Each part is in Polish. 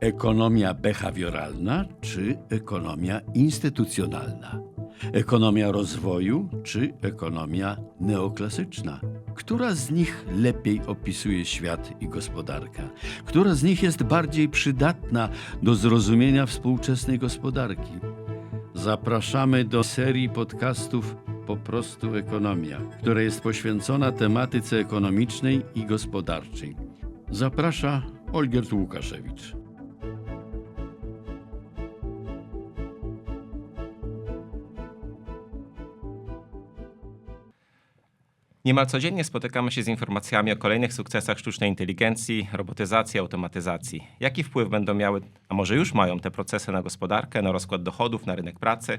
Ekonomia behawioralna czy ekonomia instytucjonalna? Ekonomia rozwoju czy ekonomia neoklasyczna? Która z nich lepiej opisuje świat i gospodarkę? Która z nich jest bardziej przydatna do zrozumienia współczesnej gospodarki? Zapraszamy do serii podcastów Po prostu Ekonomia, która jest poświęcona tematyce ekonomicznej i gospodarczej. Zaprasza Olgierd Łukaszewicz. Niemal codziennie spotykamy się z informacjami o kolejnych sukcesach sztucznej inteligencji, robotyzacji, automatyzacji. Jaki wpływ będą miały, a może już mają te procesy na gospodarkę, na rozkład dochodów, na rynek pracy?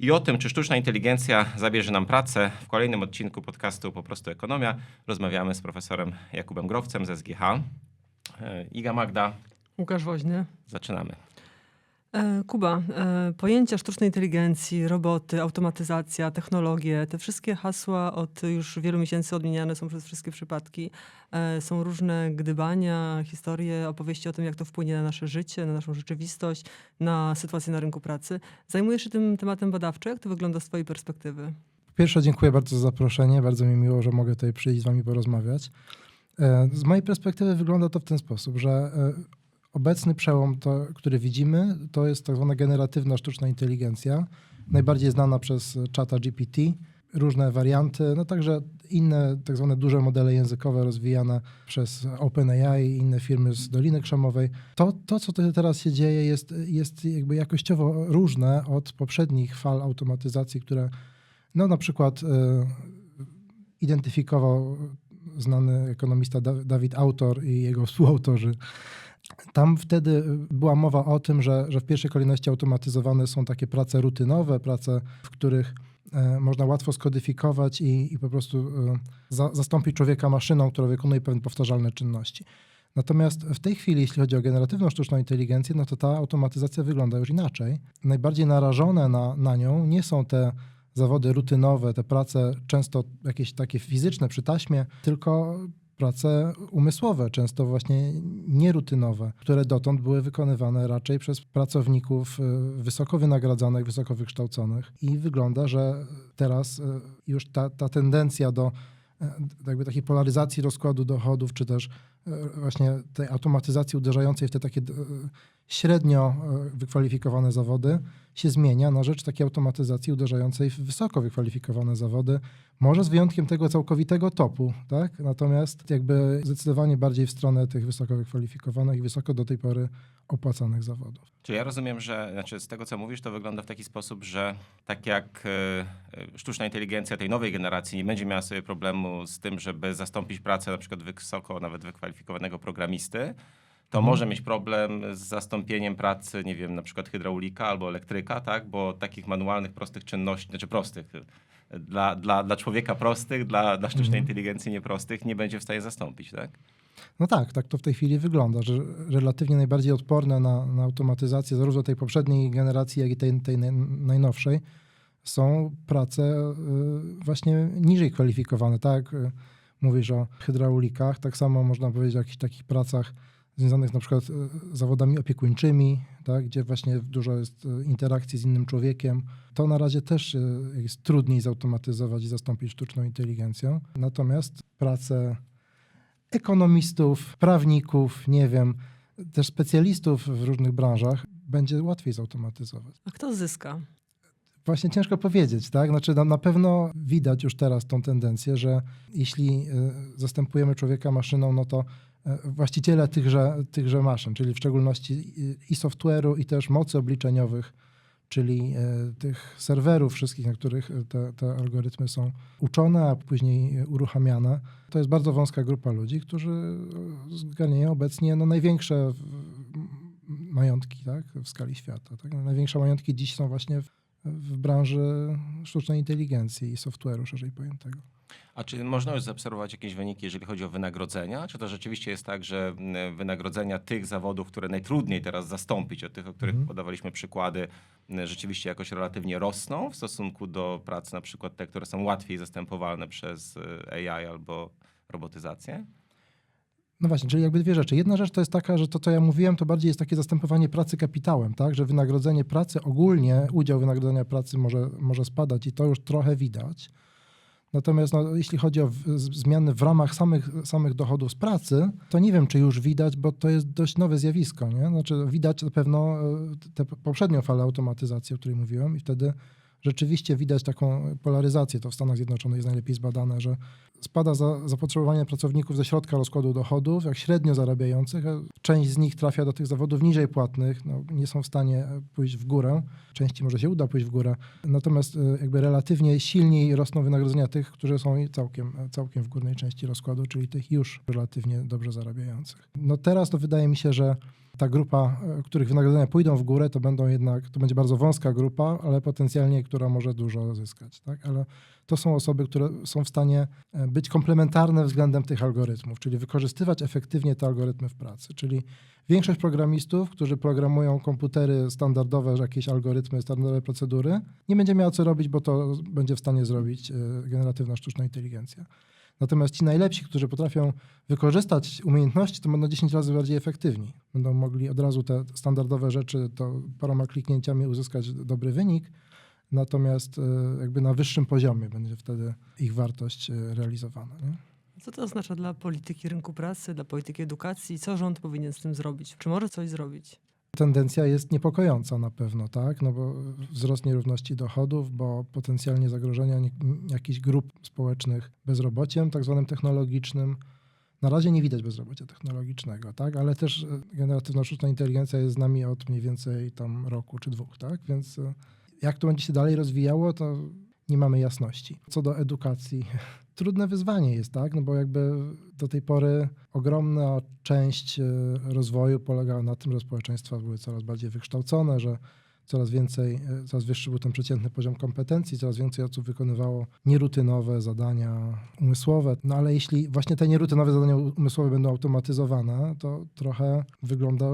I o tym, czy sztuczna inteligencja zabierze nam pracę, w kolejnym odcinku podcastu Po prostu Ekonomia rozmawiamy z profesorem Jakubem Growcem ze SGH. E, Iga Magda, Łukasz Woźny. zaczynamy. E, Kuba, e, pojęcia sztucznej inteligencji, roboty, automatyzacja, technologie, te wszystkie hasła od już wielu miesięcy odmieniane są przez wszystkie przypadki. E, Są różne gdybania, historie, opowieści o tym, jak to wpłynie na nasze życie, na naszą rzeczywistość, na sytuację na rynku pracy. Zajmujesz się tym tematem badawczo. Jak to wygląda z twojej perspektywy? Pierwsze, dziękuję bardzo za zaproszenie. Bardzo mi miło, że mogę tutaj przyjść z wami porozmawiać. Z mojej perspektywy wygląda to w ten sposób, że obecny przełom, to, który widzimy, to jest tak zwana generatywna sztuczna inteligencja, najbardziej znana przez czata GPT, różne warianty, no także inne tak zwane duże modele językowe rozwijane przez OpenAI i inne firmy z Doliny Krzemowej. To, to co teraz się dzieje, jest, jest jakby jakościowo różne od poprzednich fal automatyzacji, które no na przykład e, identyfikował znany ekonomista Da- Dawid Autor i jego współautorzy. Tam wtedy była mowa o tym, że, że w pierwszej kolejności automatyzowane są takie prace rutynowe, prace, w których e, można łatwo skodyfikować i, i po prostu e, za, zastąpić człowieka maszyną, która wykonuje pewne powtarzalne czynności. Natomiast w tej chwili, jeśli chodzi o generatywną sztuczną inteligencję, no to ta automatyzacja wygląda już inaczej. Najbardziej narażone na, na nią nie są te zawody rutynowe, te prace często jakieś takie fizyczne przy taśmie, tylko prace umysłowe, często właśnie nierutynowe, które dotąd były wykonywane raczej przez pracowników y, wysoko wynagradzanych, wysoko wykształconych. I wygląda, że teraz y, już ta, ta tendencja do y, jakby takiej polaryzacji rozkładu dochodów, czy też właśnie tej automatyzacji uderzającej w te takie średnio y, wykwalifikowane zawody się zmienia na rzecz takiej automatyzacji uderzającej w wysoko wykwalifikowane zawody, może z wyjątkiem tego całkowitego topu, tak? Natomiast jakby zdecydowanie bardziej w stronę tych wysoko wykwalifikowanych i wysoko do tej pory opłacanych zawodów. Czyli ja rozumiem, że znaczy z tego, co mówisz, to wygląda w taki sposób, że tak jak e, e, sztuczna inteligencja tej nowej generacji nie będzie miała sobie problemu z tym, żeby zastąpić pracę na przykład wysoko, nawet wykwalifikowanego programisty, to Mhm. może mieć problem z zastąpieniem pracy, nie wiem, na przykład hydraulika albo elektryka, tak? Bo takich manualnych, prostych czynności, znaczy prostych, dla, dla, dla człowieka prostych, dla, dla sztucznej Mhm. inteligencji nieprostych nie będzie w stanie zastąpić, tak? No tak, tak to w tej chwili wygląda, że relatywnie najbardziej odporne na, na automatyzację zarówno tej poprzedniej generacji, jak i tej, tej naj- najnowszej są prace y, właśnie niżej kwalifikowane. Tak, y, mówisz o hydraulikach, tak samo można powiedzieć o jakichś takich pracach związanych na przykład z zawodami opiekuńczymi, tak, gdzie właśnie dużo jest y, interakcji z innym człowiekiem. To na razie też y, jest trudniej zautomatyzować i zastąpić sztuczną inteligencją. Natomiast prace ekonomistów, prawników, nie wiem, też specjalistów w różnych branżach będzie łatwiej zautomatyzować. A kto zyska? Właśnie ciężko powiedzieć, tak? Znaczy na, na pewno widać już teraz tą tendencję, że jeśli zastępujemy człowieka maszyną, no to właściciele tychże, tychże maszyn, czyli w szczególności i software'u, i też mocy obliczeniowych, czyli y, tych serwerów wszystkich, na których y, te, te algorytmy są uczone, a później uruchamiane, to jest bardzo wąska grupa ludzi, którzy zgarniają obecnie no, największe majątki tak, w skali świata. Tak? Największe majątki dziś są właśnie w, w branży sztucznej inteligencji i software'u szerzej pojętego. A czy można już zaobserwować jakieś wyniki, jeżeli chodzi o wynagrodzenia? Czy to rzeczywiście jest tak, że mm, wynagrodzenia tych zawodów, które najtrudniej teraz zastąpić, od tych, o których Mhm. podawaliśmy przykłady, mm, rzeczywiście jakoś relatywnie rosną w stosunku do prac na przykład te, które są łatwiej zastępowalne przez y, AI albo robotyzację? No właśnie, czyli jakby dwie rzeczy. Jedna rzecz to jest taka, że to, co ja mówiłem, to bardziej jest takie zastępowanie pracy kapitałem, tak? Że wynagrodzenie pracy ogólnie, udział wynagrodzenia pracy może, może spadać i to już trochę widać. Natomiast no, jeśli chodzi o w, zmiany w ramach samych, samych dochodów z pracy, to nie wiem, czy już widać, bo to jest dość nowe zjawisko. Nie? Znaczy, widać na pewno e, tę poprzednią falę automatyzacji, o której mówiłem, i wtedy rzeczywiście widać taką polaryzację. To w Stanach Zjednoczonych jest najlepiej zbadane, że spada za, zapotrzebowanie pracowników ze środka rozkładu dochodów, jak średnio zarabiających. Część z nich trafia do tych zawodów niżej płatnych, no, nie są w stanie e, pójść w górę. Części może się uda pójść w górę. Natomiast e, jakby relatywnie silniej rosną wynagrodzenia tych, którzy są całkiem, całkiem w górnej części rozkładu, czyli tych już relatywnie dobrze zarabiających. No teraz to wydaje mi się, że ta grupa, e, których wynagrodzenia pójdą w górę, to będą jednak, to będzie bardzo wąska grupa, ale potencjalnie, która może dużo zyskać, tak? Ale to są osoby, które są w stanie e, być komplementarne względem tych algorytmów, czyli wykorzystywać efektywnie te algorytmy w pracy. Czyli większość programistów, którzy programują komputery standardowe, jakieś algorytmy, standardowe procedury, nie będzie miała co robić, bo to będzie w stanie zrobić e, generatywna sztuczna inteligencja. Natomiast ci najlepsi, którzy potrafią wykorzystać umiejętności, to będą 10 razy bardziej efektywni. Będą mogli od razu te standardowe rzeczy, to paroma kliknięciami uzyskać dobry wynik, natomiast e, jakby na wyższym poziomie będzie wtedy ich wartość e, realizowana. Nie? Co to oznacza dla polityki rynku pracy, dla polityki edukacji? Co rząd powinien z tym zrobić? Czy może coś zrobić? Tendencja jest niepokojąca na pewno, tak? No bo wzrost nierówności dochodów, bo potencjalnie zagrożenia jakichś grup społecznych bezrobociem, tak zwanym technologicznym. Na razie nie widać bezrobocia technologicznego, tak? Ale też e, generatywna sztuczna inteligencja jest z nami od mniej więcej tam roku czy dwóch, tak? Więc e, jak to będzie się dalej rozwijało, to nie mamy jasności. Co do edukacji, trudne wyzwanie jest, tak? No bo jakby do tej pory ogromna część e, rozwoju polegała na tym, że społeczeństwa były coraz bardziej wykształcone, że coraz więcej, e, coraz wyższy był ten przeciętny poziom kompetencji, coraz więcej osób wykonywało nierutynowe zadania umysłowe. No ale jeśli właśnie te nierutynowe zadania umysłowe będą automatyzowane, to trochę wygląda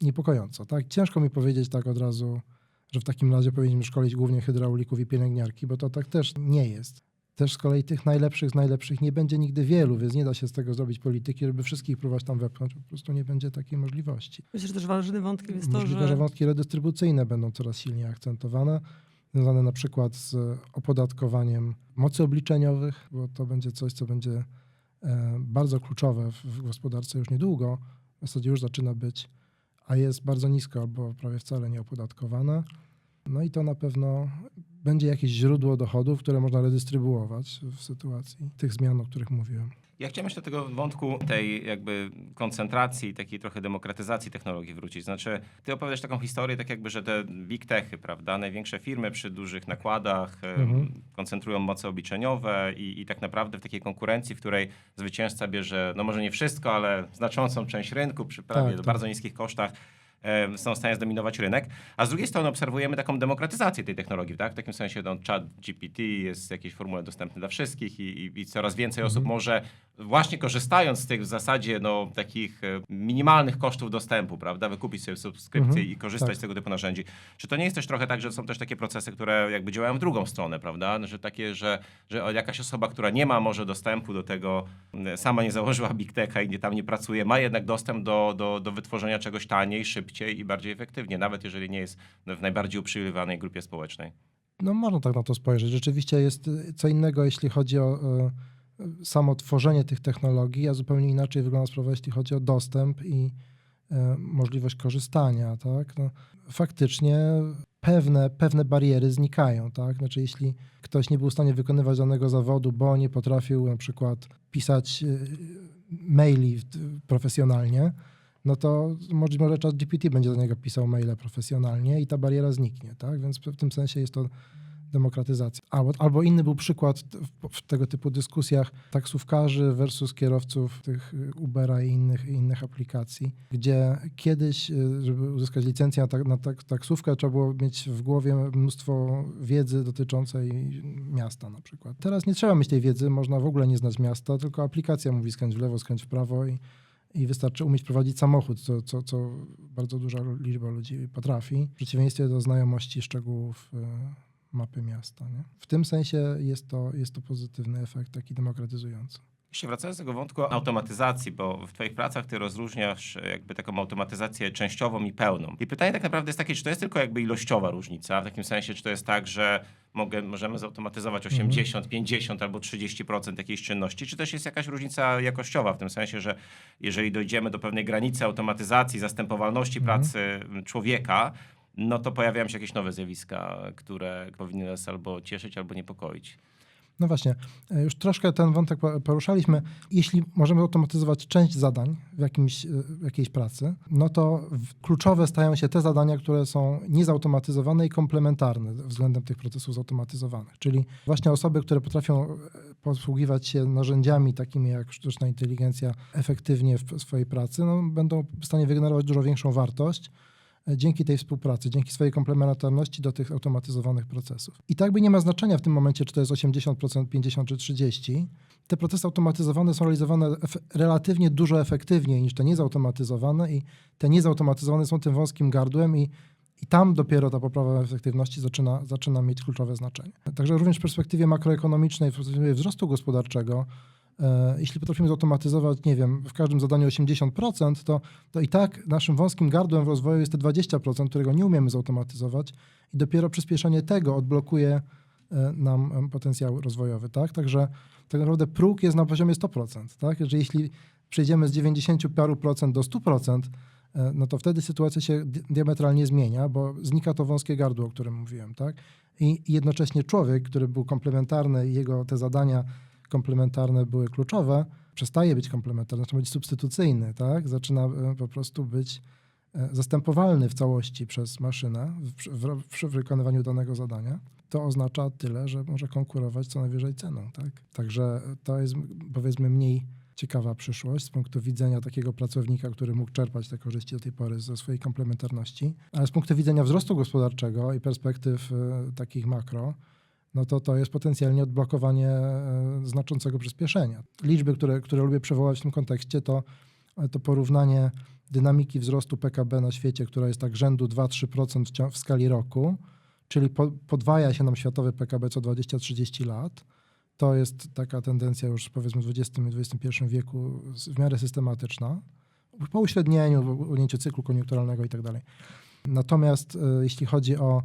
niepokojąco, tak? Ciężko mi powiedzieć tak od razu, że w takim razie powinniśmy szkolić głównie hydraulików i pielęgniarki, bo to tak też nie jest. Też z kolei tych najlepszych z najlepszych nie będzie nigdy wielu, więc nie da się z tego zrobić polityki, żeby wszystkich próbować tam wepchnąć. Po prostu nie będzie takiej możliwości. Myślę, że też ważnym wątkiem jest to, Możliwe, że... że wątki redystrybucyjne będą coraz silniej akcentowane, związane na przykład z opodatkowaniem mocy obliczeniowych, bo to będzie coś, co będzie e, bardzo kluczowe w, w gospodarce już niedługo, w zasadzie już zaczyna być, a jest bardzo nisko albo prawie wcale nieopodatkowane. No i to na pewno będzie jakieś źródło dochodów, które można redystrybuować w sytuacji tych zmian, o których mówiłem. Ja chciałem jeszcze do tego wątku tej jakby koncentracji, takiej trochę demokratyzacji technologii wrócić. Znaczy, ty opowiadasz taką historię, tak jakby, że te big techy, prawda, największe firmy przy dużych nakładach Mhm. koncentrują moce obliczeniowe i, i tak naprawdę w takiej konkurencji, w której zwycięzca bierze, no może nie wszystko, ale znaczącą część rynku przy prawie Tak, tak. bardzo niskich kosztach, są w stanie zdominować rynek, a z drugiej strony obserwujemy taką demokratyzację tej technologii, tak? W takim sensie no, chat GPT jest w jakiejś formule dostępny dla wszystkich i, i, i coraz więcej osób może właśnie korzystając z tych w zasadzie no, takich e, minimalnych kosztów dostępu, prawda, wykupić sobie subskrypcję Mhm, i korzystać tak. z tego typu narzędzi. Czy to nie jest też trochę tak, że są też takie procesy, które jakby działają w drugą stronę, prawda, że takie, że, że jakaś osoba, która nie ma może dostępu do tego, sama nie założyła Big Techa i nie, tam nie pracuje, ma jednak dostęp do, do, do wytworzenia czegoś taniej, szybciej i bardziej efektywnie, nawet jeżeli nie jest w najbardziej uprzywilejowanej grupie społecznej. No można tak na to spojrzeć. Rzeczywiście jest y, co innego, jeśli chodzi o y, samo tworzenie tych technologii, a zupełnie inaczej wygląda sprawa, jeśli chodzi o dostęp i y, możliwość korzystania. Tak? No, faktycznie pewne, pewne bariery znikają. Tak? Znaczy, jeśli ktoś nie był w stanie wykonywać danego zawodu, bo nie potrafił na przykład pisać y, maili profesjonalnie, no to możliwe, że ChatGPT będzie do niego pisał maile profesjonalnie i ta bariera zniknie, tak? Więc w tym sensie jest to demokratyzacja. Albo, albo inny był przykład w, w tego typu dyskusjach taksówkarzy versus kierowców tych y, Ubera i innych, innych aplikacji, gdzie kiedyś, y, żeby uzyskać licencję na, tak, na tak, taksówkę, trzeba było mieć w głowie mnóstwo wiedzy dotyczącej miasta na przykład. Teraz nie trzeba mieć tej wiedzy, można w ogóle nie znać miasta, tylko aplikacja mówi skręć w lewo, skręć w prawo i i wystarczy umieć prowadzić samochód, co, co, co bardzo duża liczba ludzi potrafi, w przeciwieństwie do znajomości szczegółów y, mapy miasta. Nie? W tym sensie jest to, jest to pozytywny efekt, taki demokratyzujący. Jeszcze wracając do tego wątku automatyzacji, bo w Twoich pracach Ty rozróżniasz e, jakby taką automatyzację częściową i pełną. I pytanie tak naprawdę jest takie, czy to jest tylko jakby ilościowa różnica, w takim sensie, czy to jest tak, że mogę, możemy zautomatyzować 80, 50 albo 30% jakiejś czynności, czy też jest jakaś różnica jakościowa, w tym sensie, że jeżeli dojdziemy do pewnej granicy automatyzacji, zastępowalności pracy m, człowieka, no to pojawiają się jakieś nowe zjawiska, które powinny nas albo cieszyć, albo niepokoić. No właśnie, e, już troszkę ten wątek po- poruszaliśmy. Jeśli możemy automatyzować część zadań w, jakimś, e, jakiejś pracy, no to kluczowe stają się te zadania, które są niezautomatyzowane i komplementarne względem tych procesów zautomatyzowanych. Czyli właśnie osoby, które potrafią e, posługiwać się narzędziami takimi jak sztuczna inteligencja efektywnie w swojej pracy, no, będą w stanie wygenerować dużo większą wartość dzięki tej współpracy, dzięki swojej komplementarności do tych automatyzowanych procesów. I tak by nie ma znaczenia w tym momencie, czy to jest 80%, 50 czy 30%. Te procesy automatyzowane są realizowane relatywnie dużo efektywniej niż te niezautomatyzowane i te niezautomatyzowane są tym wąskim gardłem i i tam dopiero ta poprawa efektywności zaczyna, zaczyna mieć kluczowe znaczenie. Także również w perspektywie makroekonomicznej, w perspektywie wzrostu gospodarczego, jeśli potrafimy zautomatyzować, nie wiem, w każdym zadaniu 80%, to, to i tak naszym wąskim gardłem w rozwoju jest te 20%, którego nie umiemy zautomatyzować i dopiero przyspieszenie tego odblokuje e, nam potencjał rozwojowy, tak? Także tak naprawdę próg jest na poziomie 100%, tak? Że jeśli przejdziemy z 90 paru procent do 100%, e, no to wtedy sytuacja się di- diametralnie zmienia, bo znika to wąskie gardło, o którym mówiłem, tak? I jednocześnie człowiek, który był komplementarny i jego te zadania komplementarne były kluczowe, przestaje być komplementarny, zaczyna być substytucyjny, tak? Zaczyna e, po prostu być e, zastępowalny w całości przez maszynę w, w, w wykonywaniu danego zadania. To oznacza tyle, że może konkurować co najwyżej ceną, tak? Także to jest powiedzmy mniej ciekawa przyszłość z punktu widzenia takiego pracownika, który mógł czerpać te korzyści do tej pory ze swojej komplementarności, ale z punktu widzenia wzrostu gospodarczego i perspektyw e, takich makro, no to to jest potencjalnie odblokowanie e, znaczącego przyspieszenia. Liczby, które, które lubię przywołać w tym kontekście, to, to porównanie dynamiki wzrostu PKB na świecie, która jest tak rzędu 2-3% w, skali roku, czyli po, podwaja się nam światowe PKB co 20-30 lat. To jest taka tendencja już powiedzmy w XX i XXI wieku w miarę systematyczna. Po uśrednieniu, ujęciu cyklu koniunkturalnego i tak. Natomiast e, jeśli chodzi o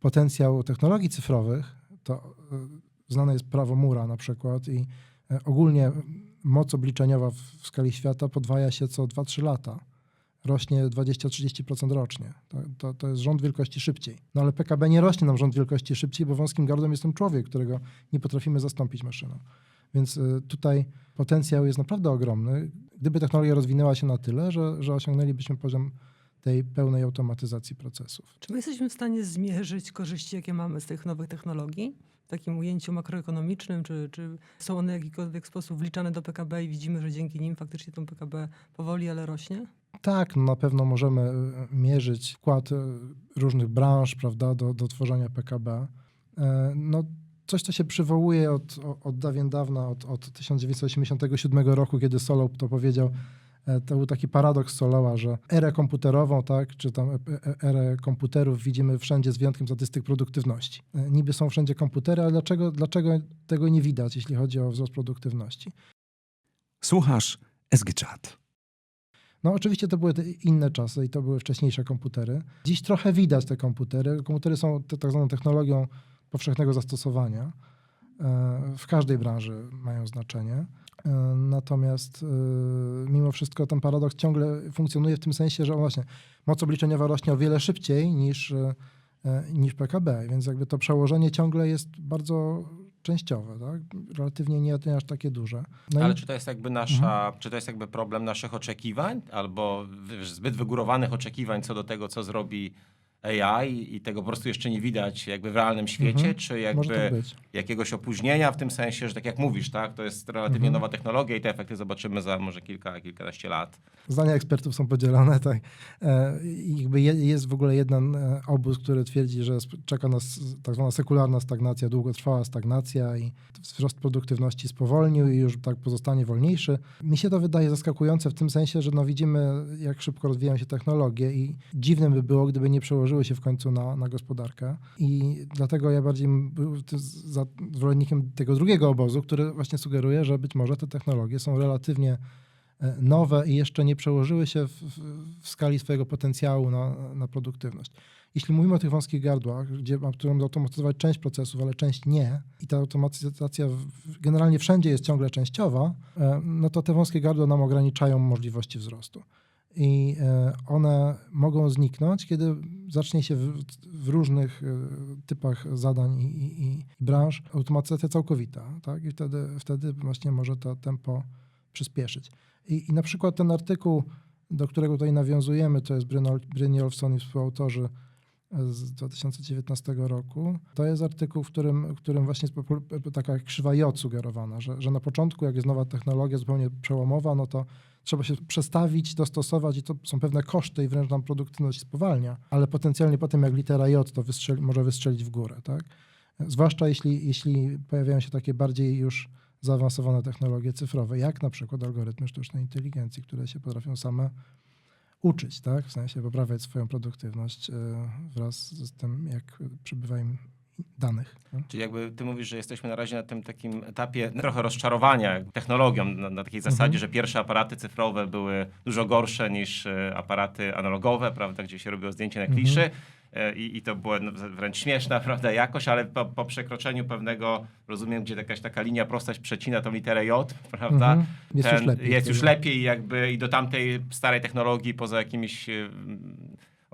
potencjał technologii cyfrowych, to e, znane jest prawo Mura na przykład i e, ogólnie moc obliczeniowa w, skali świata podwaja się co 2-3 lata. Rośnie 20-30% rocznie. To, to, to jest rząd wielkości szybciej. No ale PKB nie rośnie nam rząd wielkości szybciej, bo wąskim gardłem jest ten człowiek, którego nie potrafimy zastąpić maszyną. Więc y, tutaj potencjał jest naprawdę ogromny. Gdyby technologia rozwinęła się na tyle, że, że osiągnęlibyśmy poziom tej pełnej automatyzacji procesów. Czy my jesteśmy w stanie zmierzyć korzyści, jakie mamy z tych nowych technologii? W takim ujęciu makroekonomicznym, czy, czy są one w jakikolwiek sposób wliczane do PKB i widzimy, że dzięki nim faktycznie to PKB powoli, ale rośnie? Tak, no na pewno możemy y, mierzyć wkład y, różnych branż prawda, do, do tworzenia PKB. E, No, coś, co się przywołuje od, od dawien dawna, od, od 1987 roku, kiedy Solow to powiedział, e, to był taki paradoks Solowa, że erę komputerową, tak, czy tam e- e- erę komputerów widzimy wszędzie z wyjątkiem statystyk produktywności. E, Niby są wszędzie komputery, ale dlaczego, dlaczego tego nie widać, jeśli chodzi o wzrost produktywności? Słuchasz SG Chat. No oczywiście to były te inne czasy i to były wcześniejsze komputery. Dziś trochę widać te komputery. Komputery są tak zwaną technologią powszechnego zastosowania. E, W każdej branży mają znaczenie. E, Natomiast e, mimo wszystko ten paradoks ciągle funkcjonuje w tym sensie, że właśnie moc obliczeniowa rośnie o wiele szybciej niż, e, niż PKB, więc jakby to przełożenie ciągle jest bardzo częściowe, tak? relatywnie nie, aż takie duże. No Ale i- czy to jest jakby nasza, czy to jest jakby problem naszych oczekiwań, albo zbyt wygórowanych oczekiwań co do tego, co zrobi AI i tego po prostu jeszcze nie widać jakby w realnym świecie, Mhm. czy tak jakby być. jakiegoś opóźnienia w tym sensie, że tak jak mówisz, tak, to jest relatywnie Mhm. nowa technologia i te efekty zobaczymy za może kilka, kilkanaście lat. Zdania ekspertów są podzielone, tak. E, i jakby je, jest w ogóle jeden e, obóz, który twierdzi, że czeka nas tak zwana sekularna stagnacja, długotrwała stagnacja i wzrost produktywności spowolnił i już tak pozostanie wolniejszy. Mi się to wydaje zaskakujące w tym sensie, że no widzimy, jak szybko rozwijają się technologie i dziwnym by było, gdyby nie przełożyły przełożyły się w końcu na, na gospodarkę. I dlatego ja bardziej był zwolennikiem tego drugiego obozu, który właśnie sugeruje, że być może te technologie są relatywnie e, nowe i jeszcze nie przełożyły się w, w, skali swojego potencjału na, na produktywność. Jeśli mówimy o tych wąskich gardłach, gdzie ma- którą zautomatyzować część procesów, ale część nie, i ta automatyzacja generalnie wszędzie jest ciągle częściowa, e, no to te wąskie gardła nam ograniczają możliwości wzrostu. I e, one mogą zniknąć, kiedy zacznie się w, w różnych e, typach zadań i, i, i branż automatyzacja całkowita. Tak? I wtedy, wtedy właśnie może to tempo przyspieszyć. I, I na przykład ten artykuł, do którego tutaj nawiązujemy, to jest Brynol- Brynjolfsson i współautorzy z 2019 roku. To jest artykuł, w którym, w którym właśnie jest popu- taka krzywa J sugerowana, że, że na początku, jak jest nowa technologia zupełnie przełomowa, no to trzeba się przestawić, dostosować i to są pewne koszty i wręcz nam produktywność spowalnia, ale potencjalnie potem jak litera J to wystrzeli, może wystrzelić w górę, tak? Zwłaszcza jeśli, jeśli pojawiają się takie bardziej już zaawansowane technologie cyfrowe, jak na przykład algorytmy sztucznej inteligencji, które się potrafią same uczyć, tak? W sensie poprawiać swoją produktywność e, wraz z tym, jak przybywa im danych. tak? Czyli jakby ty mówisz, że jesteśmy na razie na tym takim etapie trochę rozczarowania technologią, na, na takiej zasadzie, że pierwsze aparaty cyfrowe były dużo gorsze niż e, aparaty analogowe, prawda, gdzie się robiło zdjęcie na kliszy. e, I, I to była no, wręcz śmieszna, prawda, jakość, ale po, po przekroczeniu pewnego, rozumiem, gdzie jakaś taka linia prosta przecina tą literę J, prawda? Mhm. Jest ten, już lepiej Jest już lepiej jakby i do tamtej starej technologii, poza jakimiś e,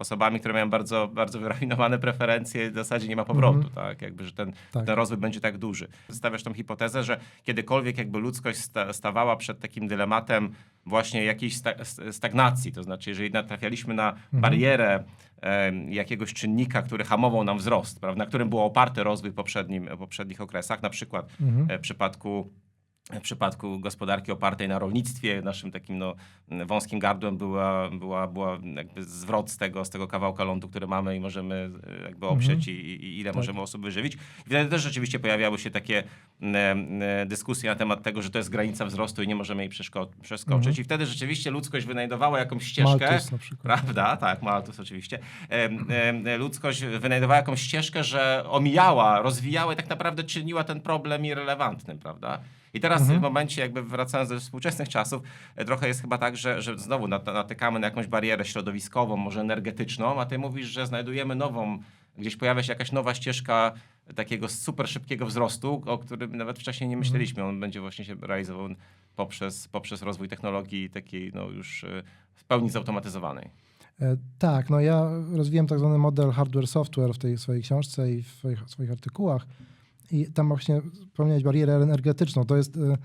osobami, które mają bardzo, bardzo wyrafinowane preferencje, w zasadzie nie ma powrotu, Mhm. tak? Jakby, że ten, Tak. ten rozwój będzie tak duży. Stawiasz tą hipotezę, że kiedykolwiek jakby ludzkość sta, stawała przed takim dylematem właśnie jakiejś sta, stagnacji, to znaczy jeżeli natrafialiśmy na barierę em, jakiegoś czynnika, który hamował nam wzrost, prawda, na którym był oparty rozwój w poprzednim, poprzednich okresach, na przykład Mhm. e, w przypadku w przypadku gospodarki opartej na rolnictwie, naszym takim no, wąskim gardłem była, była, była jakby zwrot z tego, z tego kawałka lądu, który mamy i możemy e, jakby oprzeć i, i ile możemy osób wyżywić. I wtedy też rzeczywiście pojawiały się takie e, e, dyskusje na temat tego, że to jest granica wzrostu i nie możemy jej przeskoczyć. I wtedy rzeczywiście ludzkość wynajdowała jakąś ścieżkę. Malthus na przykład. Prawda, tak, Malthus oczywiście. Em, em, Ludzkość wynajdowała jakąś ścieżkę, że omijała, rozwijała i tak naprawdę czyniła ten problem irrelevantnym, prawda? I teraz w momencie, jakby wracając do współczesnych czasów, e, trochę jest chyba tak, że, że znowu nat- natykamy na jakąś barierę środowiskową, może energetyczną, a ty mówisz, że znajdujemy nową, gdzieś pojawia się jakaś nowa ścieżka takiego super szybkiego wzrostu, o którym nawet wcześniej nie myśleliśmy. On będzie właśnie się realizował poprzez, poprzez rozwój technologii takiej no już e, w pełni zautomatyzowanej. E, Tak, no ja rozwijam tak zwany model hardware-software w tej swojej książce i w swoich, swoich artykułach. I tam właśnie wspomniałeś barierę energetyczną. To jest e,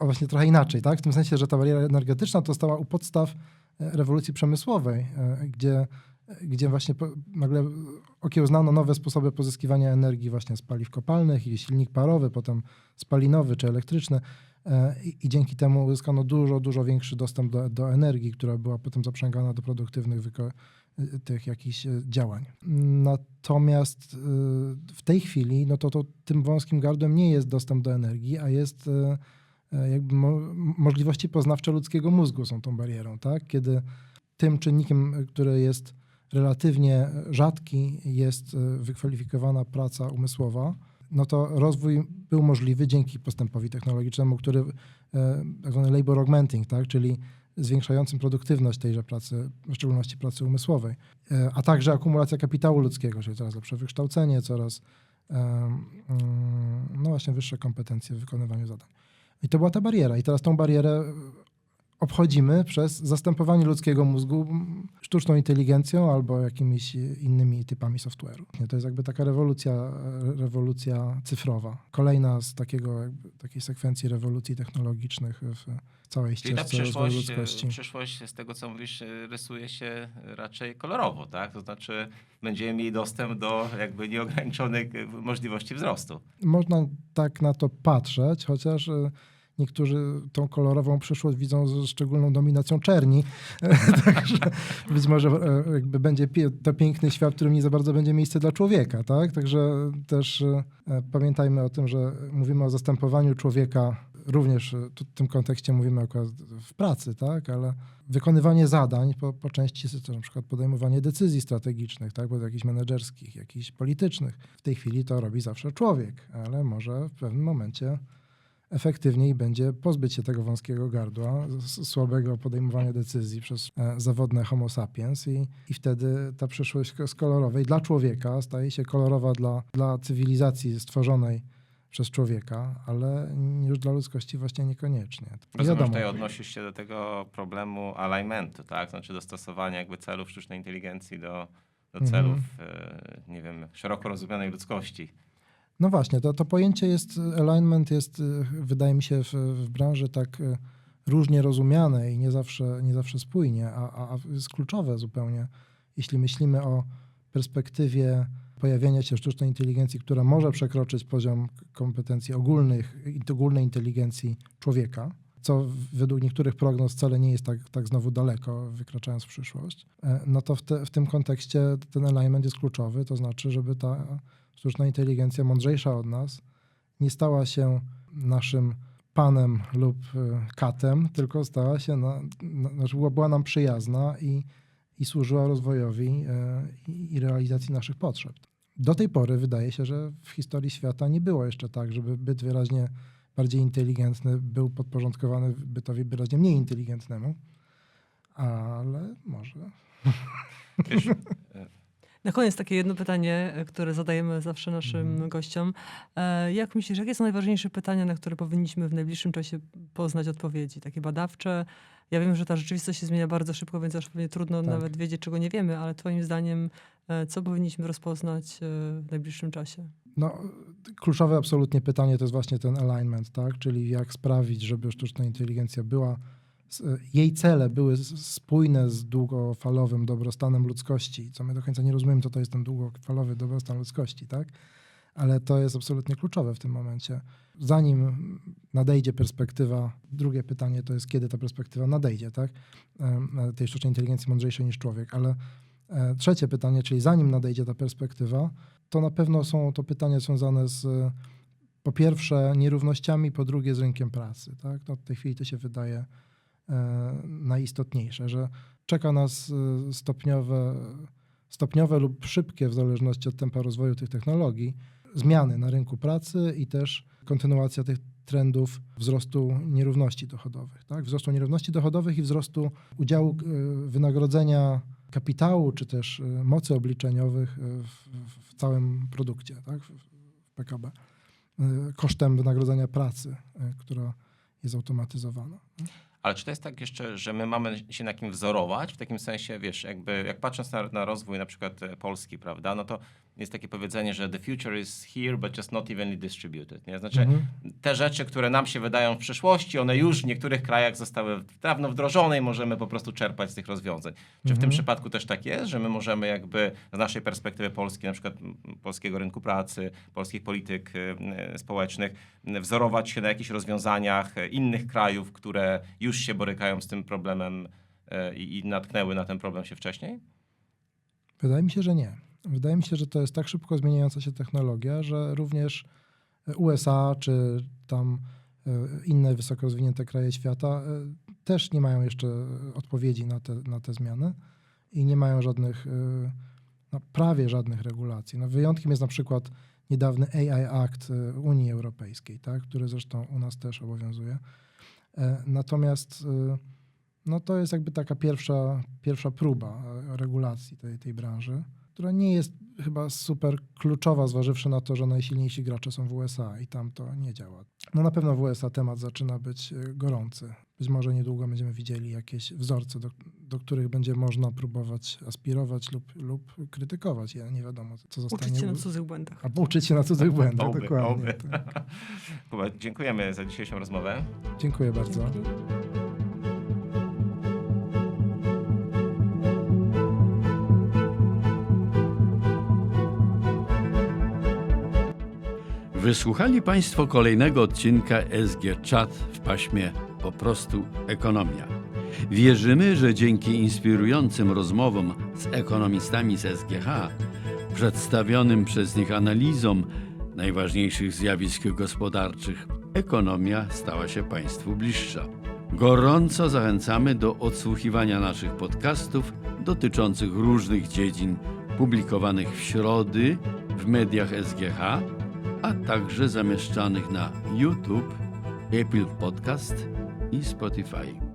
właśnie trochę inaczej, tak? W tym sensie, że ta bariera energetyczna to stała u podstaw e, rewolucji przemysłowej, e, gdzie, gdzie właśnie nagle okiełznano nowe sposoby pozyskiwania energii właśnie z paliw kopalnych i silnik parowy, potem spalinowy czy elektryczny. I, I dzięki temu uzyskano dużo, dużo większy dostęp do, do energii, która była potem zaprzęgana do produktywnych wyko- tych jakichś y, działań. Natomiast y, w tej chwili, no to, to tym wąskim gardłem nie jest dostęp do energii, a jest y, jakby mo- możliwości poznawcze ludzkiego mózgu są tą barierą, tak? Kiedy tym czynnikiem, który jest relatywnie rzadki, jest wykwalifikowana praca umysłowa, no to rozwój był możliwy dzięki postępowi technologicznemu, który e, tak zwany labor augmenting, tak, czyli zwiększającym produktywność tejże pracy, w szczególności pracy umysłowej, E, a także akumulacja kapitału ludzkiego, czyli coraz lepsze wykształcenie, coraz mm, no właśnie wyższe kompetencje w wykonywaniu zadań. I to była ta bariera. I teraz tą barierę obchodzimy przez zastępowanie ludzkiego mózgu sztuczną inteligencją albo jakimiś innymi typami software'u. To jest jakby taka rewolucja, rewolucja cyfrowa. Kolejna z takiego, jakby, takiej sekwencji rewolucji technologicznych w całej Czyli ta ścieżce rozwoju przyszłość, ludzkości. e, przyszłość z tego, co mówisz, e, rysuje się raczej kolorowo, tak? To znaczy będziemy mieli dostęp do jakby nieograniczonych e, możliwości wzrostu. Można tak na to patrzeć, chociaż niektórzy tą kolorową przyszłość widzą ze szczególną dominacją czerni. Także być może e, jakby będzie to piękny świat, w którym nie za bardzo będzie miejsce dla człowieka, tak? Także też e, pamiętajmy o tym, że mówimy o zastępowaniu człowieka również w tym kontekście mówimy akurat w pracy, tak, ale wykonywanie zadań po, po części to na przykład podejmowanie decyzji strategicznych, tak, bo jakichś menedżerskich, jakichś politycznych. W tej chwili to robi zawsze człowiek, ale może w pewnym momencie efektywniej będzie pozbyć się tego wąskiego gardła, słabego podejmowania decyzji przez e, zawodne homo sapiens i, i wtedy ta przyszłość z kolorowej dla człowieka staje się kolorowa dla, dla cywilizacji stworzonej przez człowieka, ale już dla ludzkości właśnie niekoniecznie. Nie Rozumiem, że tutaj odnosisz się do tego problemu alignmentu, tak? Znaczy dostosowania jakby celów sztucznej inteligencji do, do Mhm. celów, e, nie wiem, szeroko rozumianej ludzkości. No właśnie, to, to pojęcie jest, alignment jest, y, wydaje mi się, w, w branży tak y, różnie rozumiane i nie zawsze, nie zawsze spójnie, a, a, jest kluczowe zupełnie, jeśli myślimy o perspektywie pojawienia się sztucznej inteligencji, która może przekroczyć poziom kompetencji ogólnych, ogólnej inteligencji człowieka, co według niektórych prognoz wcale nie jest tak, tak znowu daleko, wykraczając w przyszłość, e, no to w, te, w tym kontekście ten alignment jest kluczowy, to znaczy, żeby ta sztuczna inteligencja mądrzejsza od nas nie stała się naszym panem lub e, katem, tylko stała się, na, na, znaczy była, nam przyjazna i, i służyła rozwojowi e, i, i realizacji naszych potrzeb. Do tej pory wydaje się, że w historii świata nie było jeszcze tak, żeby byt wyraźnie bardziej inteligentny był podporządkowany bytowi wyraźnie mniej inteligentnemu, ale może Wiesz, Na koniec takie jedno pytanie, e, które zadajemy zawsze naszym Mhm. gościom. E, Jak myślisz, jakie są najważniejsze pytania, na które powinniśmy w najbliższym czasie poznać odpowiedzi? Takie badawcze? Ja wiem, że ta rzeczywistość się zmienia bardzo szybko, więc aż pewnie trudno Tak. nawet wiedzieć, czego nie wiemy, ale twoim zdaniem, e, co powinniśmy rozpoznać w najbliższym czasie? No, kluczowe absolutnie pytanie to jest właśnie ten alignment, tak? Czyli jak sprawić, żeby sztuczna inteligencja była, jej cele były spójne z długofalowym dobrostanem ludzkości, co my do końca nie rozumiemy, co to jest ten długofalowy dobrostan ludzkości, tak? Ale to jest absolutnie kluczowe w tym momencie. Zanim nadejdzie perspektywa, drugie pytanie to jest, kiedy ta perspektywa nadejdzie, tak? Tej sztucznej inteligencji mądrzejszej niż człowiek, ale e, trzecie pytanie, czyli zanim nadejdzie ta perspektywa, to na pewno są to pytania związane z po pierwsze nierównościami, po drugie z rynkiem pracy. Tak? No, w tej chwili to się wydaje najistotniejsze, że czeka nas e, stopniowe, stopniowe lub szybkie, w zależności od tempa rozwoju tych technologii, zmiany na rynku pracy i też kontynuacja tych trendów wzrostu nierówności dochodowych. Tak? Wzrostu nierówności dochodowych i wzrostu udziału e, wynagrodzenia kapitału czy też e, mocy obliczeniowych e, w, w- całym produkcie, tak? w, PKB, e, kosztem wynagrodzenia pracy, e, która jest automatyzowana. Ale czy to jest tak jeszcze, że my mamy się na kim wzorować? W takim sensie, wiesz, jakby jak patrząc na, na rozwój na przykład e, Polski, prawda, no to jest takie powiedzenie, że the future is here, but just not evenly distributed. Nie? Znaczy, Mhm. te rzeczy, które nam się wydają w przyszłości, one już w niektórych krajach zostały dawno wdrożone i możemy po prostu czerpać z tych rozwiązań. Czy w tym Mhm. przypadku też tak jest, że my możemy jakby z naszej perspektywy polskiej, na przykład polskiego rynku pracy, polskich polityk y, y, społecznych, y, wzorować się na jakichś rozwiązaniach innych krajów, które już się borykają z tym problemem i, i natknęły na ten problem się wcześniej? Wydaje mi się, że nie. Wydaje mi się, że to jest tak szybko zmieniająca się technologia, że również USA czy tam e, inne wysoko rozwinięte kraje świata e, też nie mają jeszcze odpowiedzi na te, na te zmiany i nie mają żadnych, e, no, prawie żadnych regulacji. No, wyjątkiem jest na przykład niedawny AI Act Unii Europejskiej, tak, który zresztą u nas też obowiązuje. Natomiast no to jest jakby taka pierwsza, pierwsza próba regulacji tej, tej branży, która nie jest chyba super kluczowa, zważywszy na to, że najsilniejsi gracze są w USA i tam to nie działa. No na pewno w USA temat zaczyna być e, gorący. Być może niedługo będziemy widzieli jakieś wzorce, do, do których będzie można próbować aspirować lub, lub krytykować. Ja nie wiadomo, co zostanie. Uczyć się na cudzych błędach. Albo uczyć się na cudzych błędach, Oby, dokładnie. oby. Tak. Kuba, dziękujemy za dzisiejszą rozmowę. Dziękuję bardzo. Dzięki. Wysłuchali Państwo kolejnego odcinka SG Chat w paśmie Po prostu Ekonomia. Wierzymy, że dzięki inspirującym rozmowom z ekonomistami z SGH, przedstawionym przez nich analizom najważniejszych zjawisk gospodarczych ekonomia stała się Państwu bliższa. Gorąco zachęcamy do odsłuchiwania naszych podcastów dotyczących różnych dziedzin publikowanych w środy w mediach SGH, a także zamieszczanych na YouTube, Apple Podcast i Spotify.